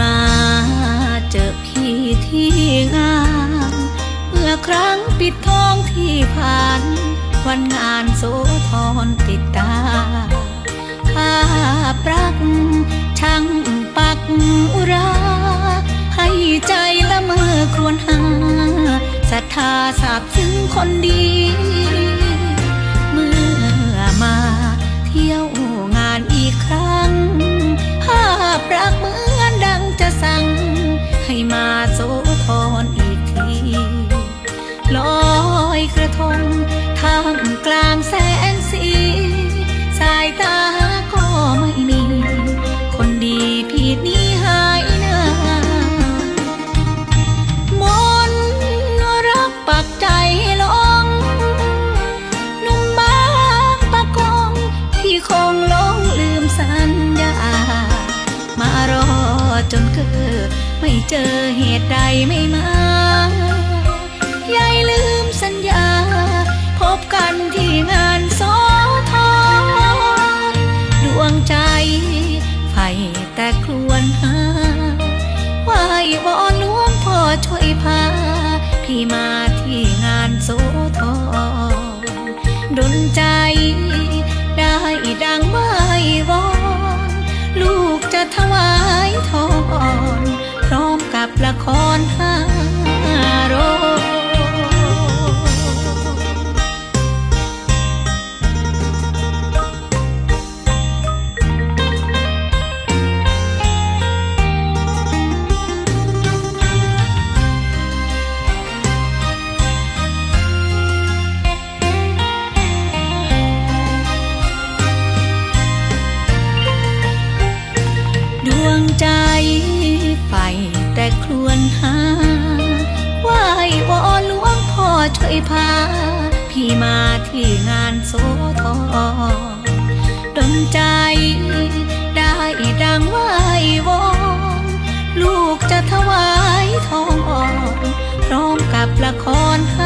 มาเจอพี่ที่งานเมื่อครั้งปิดทองที่ผ่าน วันงานโสทอนติดตาภาปรักช่างปักอุรา ให้ใจละเมอครวนหาศรัทธาสาบซึ้งคนดี ทงท่ามกลางแสงสี สายตาก็ไม่มี คนดีผิดนี้หายหน้ามนรักปักใจหลง นุ่มบางปะกงที่คงลงลืมสัญญามารอจนเกิดไม่เจอเหตุใดไม่มายายลืม บกันที่งานโสธรดวงใจไฟแต่ครวญหาไหววอนหลวงพ่อช่วยพา พี่มาที่งานโสธรดนใจได้ดังไม่วอนลูกจะถวายทอ ญหาไหววอนหลวงพ่อช่วยพา พี่มาที่งานโสธรดนใจ ได้ดังไหววอนลูกจะถวายทองอ่อนพร้อมกับละครห้า